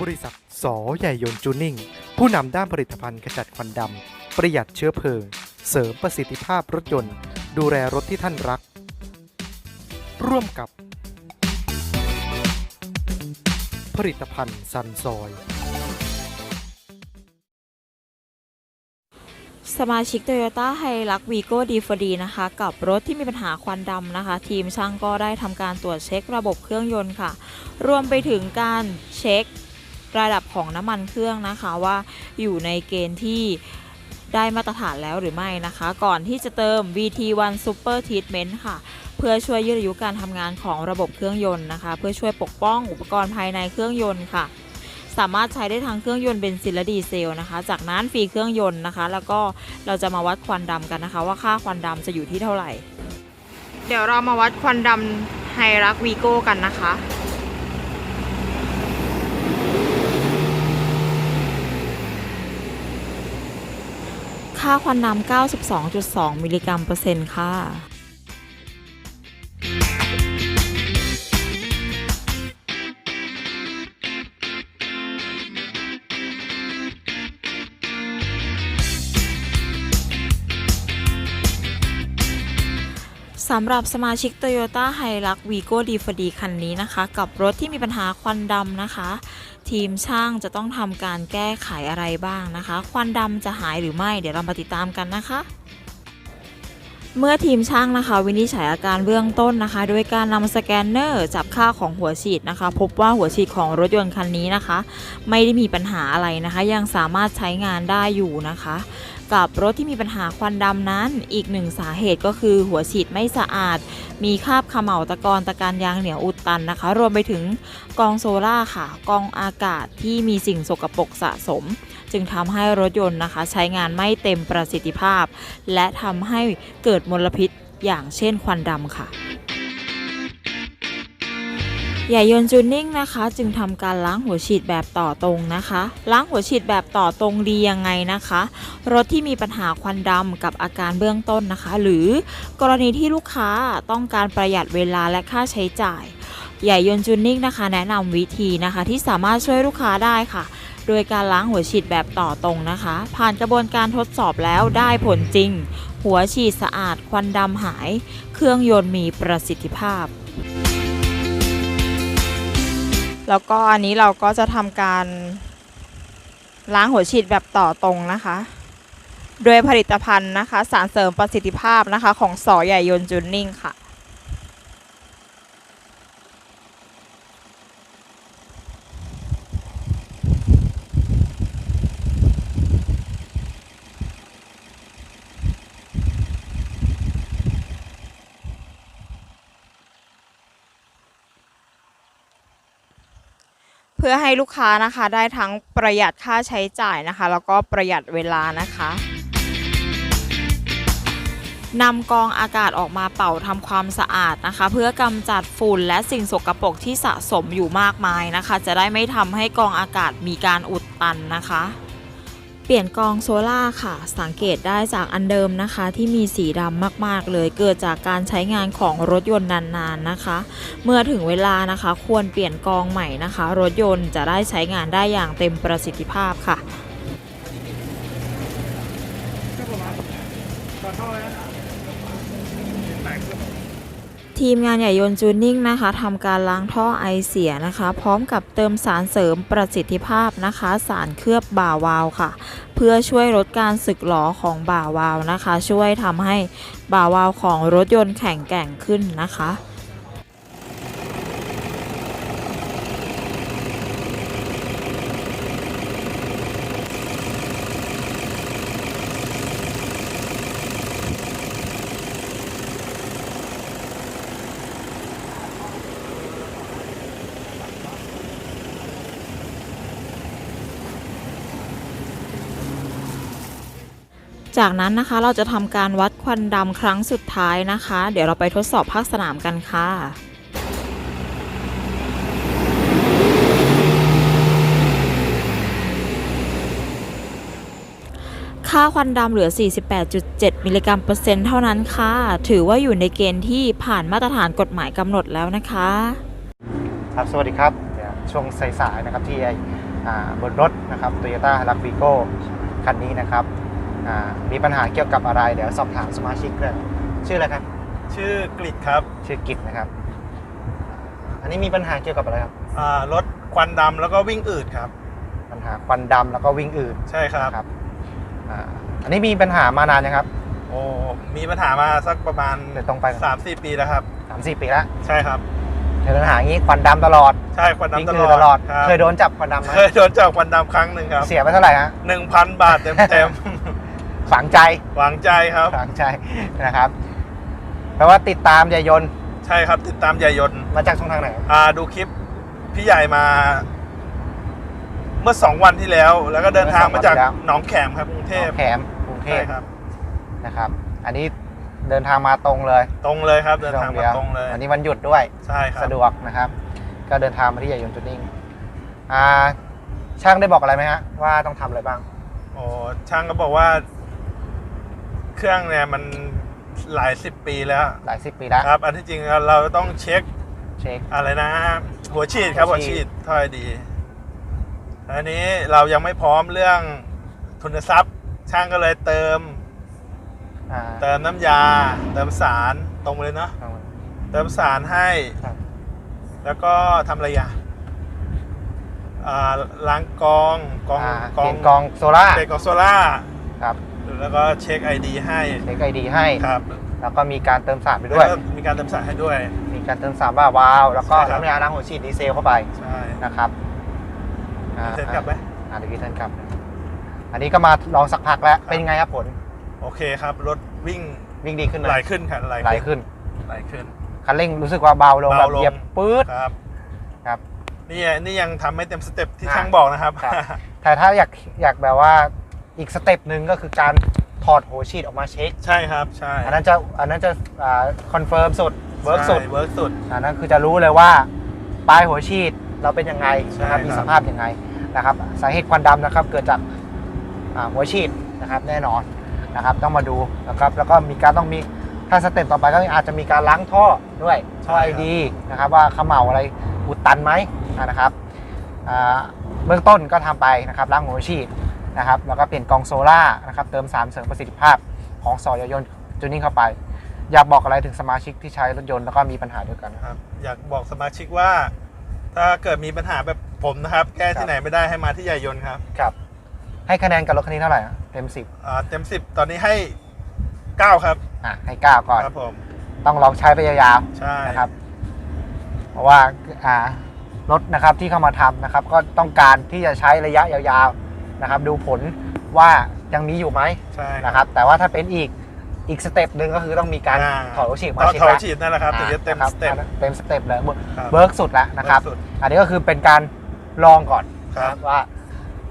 บริษัทสอใหญ่ยนจูนิ่ง ผู้นำด้านผลิตภัณฑ์ขจัดควันดำ ประหยัดเชื้อเพลิง เสริมประสิทธิภาพรถยนต์ ดูแลรถที่ท่านรัก ร่วมกับ ผลิตภัณฑ์ซันซอยสมาชิก Toyota h i l u x Vigo d 4 d นะคะ กับรถที่มีปัญหาควันดำนะคะ ทีมช่างก็ได้ทำการตรวจเช็คระบบเครื่องยนต์ค่ะ รวมไปถึงการเช็ค ระดับของน้ำมันเครื่องนะคะว่าอยู่ในเกณฑ์ที่ได้มาตรฐานแล้วหรือไม่นะคะ ก่อนที่จะเติม VT1 Super Treatment ค่ะ เพื่อช่วยยืดอายุการทำงานของระบบเครื่องยนต์นะคะ เพื่อช่วยปกป้องอุปกรณ์ภายในเครื่องยนต์ค่ะ สามารถใช้ได้ทั้งเครื่องยนต์เบนซินและดีเซลนะคะ จากนั้นฟรีเครื่องยนต์นะคะ แล้วก็เราจะมาวัดควันดำกันนะคะ ว่าค่าควันดำจะอยู่ที่เท่าไหร่ เดี๋ยวเรามาวัดควันดำไฮรักวีโก้กันนะคะ ค่าควันดำ92.2 มิลลิกรัมเปอร์เซ็นต์ค่ะ สำหรับสมาชิก Toyota h i l u x Vigo d 4 d คันนี้นะคะ กับรถที่มีปัญหาควันดำนะคะ ทีมช่างจะต้องทำการแก้ไขอะไรบ้างนะคะ ควันดำจะหายหรือไม่ เดี๋ยวเรามาติดตามกันนะคะ เมื่อทีมช่างนะคะ วินิจฉัยอาการเบื้องต้นนะคะ โดยการนำสแกนเนอร์จับค่าของหัวฉีดนะคะ พบว่าหัวฉีดของรถยนต์คันนี้นะคะ ไม่ได้มีปัญหาอะไรนะคะ ยังสามารถใช้งานได้อยู่นะคะ กับรถที่มีปัญหาควันดำนั้น อีกหนึ่งสาเหตุก็คือหัวฉีดไม่สะอาด มีคราบขม่าตะกอนตะการยางเหนียวอุดตันนะคะ รวมไปถึงกองโซล่าค่ะ กองอากาศที่มีสิ่งสกปรกสะสม จึงทำให้รถยนต์นะคะใช้งานไม่เต็มประสิทธิภาพ และทำให้เกิดมลพิษอย่างเช่นควันดำค่ะใหญ่ยนต์จูนนิ่งนะคะ จึงทำการล้างหัวฉีดแบบต่อตรงนะคะ ล้างหัวฉีดแบบต่อตรงดียังไงนะคะ รถที่มีปัญหาควันดำกับอาการเบื้องต้นนะคะ หรือกรณีที่ลูกค้าต้องการประหยัดเวลาและค่าใช้จ่าย ใหญ่ยนต์จูนนิ่งนะคะ แนะนำวิธีนะคะที่สามารถช่วยลูกค้าได้ค่ะ โดยการล้างหัวฉีดแบบต่อตรงนะคะ ผ่านกระบวนการทดสอบแล้วได้ผลจริง หัวฉีดสะอาดควันดำหาย เครื่องยนต์มีประสิทธิภาพ แล้วก็อันนี้เราก็จะทำการล้างหัวฉีดแบบต่อตรงนะคะโดยผลิตภัณฑ์นะคะ สารเสริมประสิทธิภาพนะคะ ของสอใหญ่ยนต์จูนนิ่งค่ะ พื่อให้ลูกค้านะคะได้ทั้งประหยัดค่าใช้จ่ายนะคะ แล้วก็ประหยัดเวลานะคะนำกองอากาศออกมาเป่าทำความสะอาดนะคะ เพื่อกำจัดฝุ่นและสิ่งสกปรกที่สะสมอยู่มากมายนะคะ จะได้ไม่ทำให้กองอากาศมีการอุดตันนะคะ เปลี่ยนกองโซล่าค่ะ สังเกตได้จากอันเดิมนะคะ ที่มีสีดำมากๆเลย เกิดจากการใช้งานของรถยนต์นานๆนะคะ เมื่อถึงเวลานะคะ ควรเปลี่ยนกองใหม่นะคะ รถยนต์จะได้ใช้งานได้อย่างเต็มประสิทธิภาพค่ะ ทีมงานใหญ่ยนจูนนิ่งนะคะทำการล้างท่อไอเสียนะคะ พร้อมกับเติมสารเสริมประสิทธิภาพนะคะ สารเคลือบบ่าวาวค่ะ เพื่อช่วยลดการสึกหลอของบ่าวาวนะคะ ช่วยทำให้บ่าวาวของรถยนต์แข็งแกร่งขึ้นนะคะ จากนั้นนะคะเราจะทำการวัดควันดำครั้งสุดท้ายนะคะ เดี๋ยวเราไปทดสอบภาคสนามกันค่ะค่าควันดำเหลือ 48.7 มิลลิกรัมเปอร์เซ็นต์เท่านั้นค่ะ ถือว่าอยู่ในเกณฑ์ที่ผ่านมาตรฐานกฎหมายกำหนดแล้วนะคะ ครับ สวัสดีครับ ช่วงสายๆนะครับที่อ่บนรถนะครับ Toyota h i l u x Vigo คันนี้นะครับ มีปัญหาเกี่ยวกับอะไร เดี๋ยวสอบถามสมาชิกเลยชื่ออะไรครับ ชื่อกริดครับชื่อกิจนะครับ อันนี้มีปัญหาเกี่ยวกับอะไรครับ อ่ารถควันดำแล้วก็วิ่งอืดครับ ปัญหาควันดำแล้วก็วิ่งอืดใช่ครับ นะครับอ่าอันนี้มีปัญหามานานยังครับ โอ้มีปัญหามาสักประมาณเดี๋ยวตรงไปสามสี่ปีแล้วครับ สามสี่ปีแล้วใช่ครับ เจอปัญหาอย่างนี้ควันดำตลอดใช่ควันวิ่งดำตอืลดอดตลอด ครับเคยโดนจับควันดำไหมเคยโดนจับควันดำครั้งหนึ่งครับเสียไปเท่าไหร่ฮะหนึ่งพันบาทเต็มเต็ม ฝังใจๆหวังใจครับ ฝังใจนะครับแปลว่าติดตามยายยนต์ใช่ครับติดตามใหญ่ยนต์มาจากช่องทางไหนครับอ่าดูคลิปพี่ใหญ่มา เมื่อสองวันที่แล้ว แล้วก็เดินทางมาจากหนองแขมครับกรุงเทพแขมกรุงเทใช่พครับ นะครับ อันนี้เดินทางมาตรงเลยตรงเลยครับ เดินทางช่มาดียวตรงเลยวันนี้วันหยุดด้วย ใช่ครับ สะดวกนะครับ ก็เดินทางมาที่ยายยนต์จูนิ่งอ่าช่างได้บอกอะไรไหมฮะว่าต้องทำอะไรบ้าง โอ้ช่างก็บอกว่า เครื่องเนี่ยมันหลายสิบปีแล้วหลายสิบปีแล้ว ครับ อันที่จริงเราต้องเช็คเช็ค อะไรนะ หัวฉีดครับหัหัววฉีฉีด ดถ้อยดีอันนี้เรายังไม่พร้อมเรื่องทุนทรัพย์ ช่างก็เลยเติม อ่าเติมน้ำยา เติมสารตรงไปเลยเนาะเติมสารให้ ครับ แล้วก็ทำอะไรอะอ่าล้างกองกองอ่าเปลี่ยนกองโซล่าเปลี่ยนกองโซล่า ครับ แล้วก็เช็คไอดีให้เช็คไอดีให้ ครับแล้วก็มีการเติมสารไปด้วย แล้ก็มีการเติมสารให้ด้วย มีการเติมสารบ้าวาล์วแล้วก็ใช่ครับ น้ำยาล้างหัวฉีดดีเซลเข้าไปใช่นะครับอ่าเสร็จกลับไหม อ่าเดี๋ยวพี่ท่านกลับ อันนี้ก็มาลองสักพักแล้วเป็นยังไงครับผล โอเคครับ รถวิ่งวิ่งดีขึ้นไหมไหลขึ้นครับไหลไหลขึ้น ไหลขึ้น คันเร่งรู้สึกว่าเบาลงแบบเบาลง เหยียบปื๊ด ครับครับ นี่นี่ยังทำไม่เต็มสเต็ปที่อ่าช่างบอกนะครับครับ แต่ถ้าอยากอยากแบบว่า อีกสเต็ปหนึ่งก็คือการถอดหัวฉีดออกมาเช็ค ใช่ครับใช่อันนั้นจะอันนั้นจะคอนเฟิร์มสุดเวิร์กสุดเวิร์กสุดอันนั้นคือจะรู้เลยว่าปลายหัวฉีดเราเป็นยังไงนะครับใช่ครับมีสภาพยังไงนะครับสาเหตุควันดำนะครับเกิดจากอ่าหัวฉีดนะครับแน่นอนนะครับต้องมาดูนะครับแล้วก็มีการต้องมีถ้าสเต็ปต่อไปก็อาจจะมีการล้างท่อด้วยท่อไอดีนะครับว่าเขม่าอะไรอุดตันไหมอ่านะครับอ่าเบื้องต้นก็ทำไปนะครับล้างหัวฉีด นะครับแล้วก็เปลี่ยนกองโซล่านะครับเติมสารเสริมประสิทธิภาพของสอยยนต์จูนิ่งเข้าไป อยากบอกอะไรถึงสมาชิกที่ใช้รถยนต์แล้วก็มีปัญหาเดียวกันครับอยากบอกสมาชิกว่า ถ้าเกิดมีปัญหาแบบผมนะครับ แก้ครัที่บไหนไม่ได้ให้มาที่ใหญ่ยนต์ครับครับ ให้คะแนนกับรถคันนี้เท่าไหร่อะเต็มสิบอ่าเต็มสิบตอนนี้ให้เก้าครับอะให้เก้าก่อนครับผมต้องลองใช้ไปยาวใช่ๆนะครับ เพราะว่าอ่ารถนะครับที่เข้ามาทำนะครับ ก็ต้องการที่จะใช้ระยะยาวๆ นะครับดูผลว่ายังมีอยู่ไหมใช่นะครับแต่ว่าถ้าเป็นอีกอีกสเต็ปหนึ่งก็คือต้องมีการอ่าถอดหัวฉีดมาถอดเช็คถอดแล้วฉีดนั่นแหละครับถึงจะเต็มอ่าสเต็ปนะครับเต็มสเต็ปเลยครับเบิร์กสุดแล้วนะครับเวิร์กสุดอันนี้ก็คือเป็นการลองก่อนครับนะว่า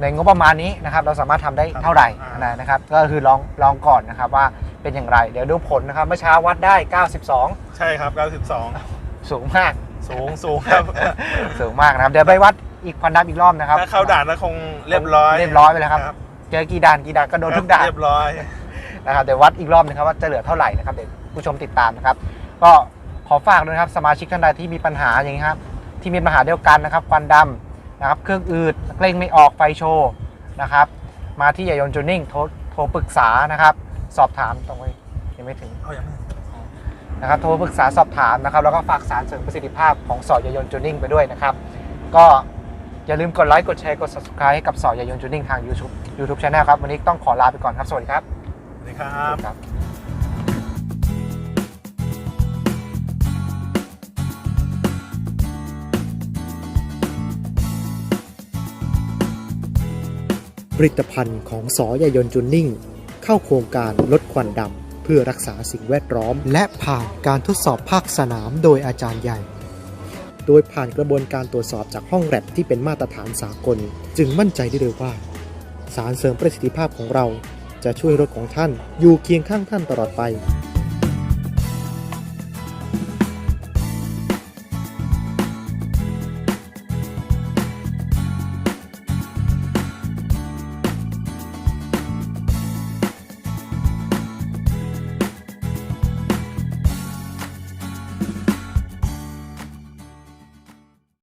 ในงบประมาณนี้นะครับเราสามารถทำได้ครับเท่าไหร่อ่านนะนะครับ ก็คือลองลองก่อนนะครับว่าเป็นอย่างไรเดี๋ยวดูผลนะครับเมื่อเช้าวัดได้ 92 ใช่ครับสูงมาก92สูงสูงครับ สูงมากนะครับ เดี๋ยวไปวัด อีกควันดำอีกรอบนะครับถ้าเข้าด่านแล้วคงเรียบร้อยเรียบร้อยไปแล้วครับ เจอกี่ด่านกี่ด่านก็โดนทุกด่านเรียบร้อยนะครับเดี๋ยววัดอีกรอบหนึงครับว่าจะเหลือเท่าไหร่นะครับเดี๋ยวผู้ชมติดตามนะครับ ก็ขอฝากด้วยนะครับสมาชิกท่านใดที่มีปัญหาอย่างนี้ครับที่มีปัญหาเดียวกันนะครับควันดำนะครับเครื่องอืดเกรงไม่ออกไฟโชว์นะครับมาที่ยายนจูนิ่งโทรโทรปรึกษานะครับ สอบถามตรงนี้ยังไม่ถึงเอาอย่างนั้นนะครับโทรปรึกษาสอบถามนะครับแล้วก็ฝากสารเสริมประสิทธิภาพของสอยยายนจูนิ่งไปด้วยนะครับ ก็ อย่าลืมกดไลค์กดแชร์กด subscribe ให้กับสอยยายนจูนิ่งทาง YouTube YouTube Channel ครับ วันนี้ต้องขอลาไปก่อนครับ สวัสดีครับ สวัสดีครับครับผลิตภัณฑ์ของสอยายนจุนนิ่ง เข้าโครงการลดควันดำเพื่อรักษาสิ่งแวดล้อม และผ่านการทดสอบภาคสนามโดยอาจารย์ใหญ่ โดยผ่านกระบวนการตรวจสอบจากห้องแลบที่เป็นมาตรฐานสากล จึงมั่นใจได้เลยว่า สารเสริมประสิทธิภาพของเราจะช่วยรถของท่านอยู่เคียงข้างท่านตลอดไป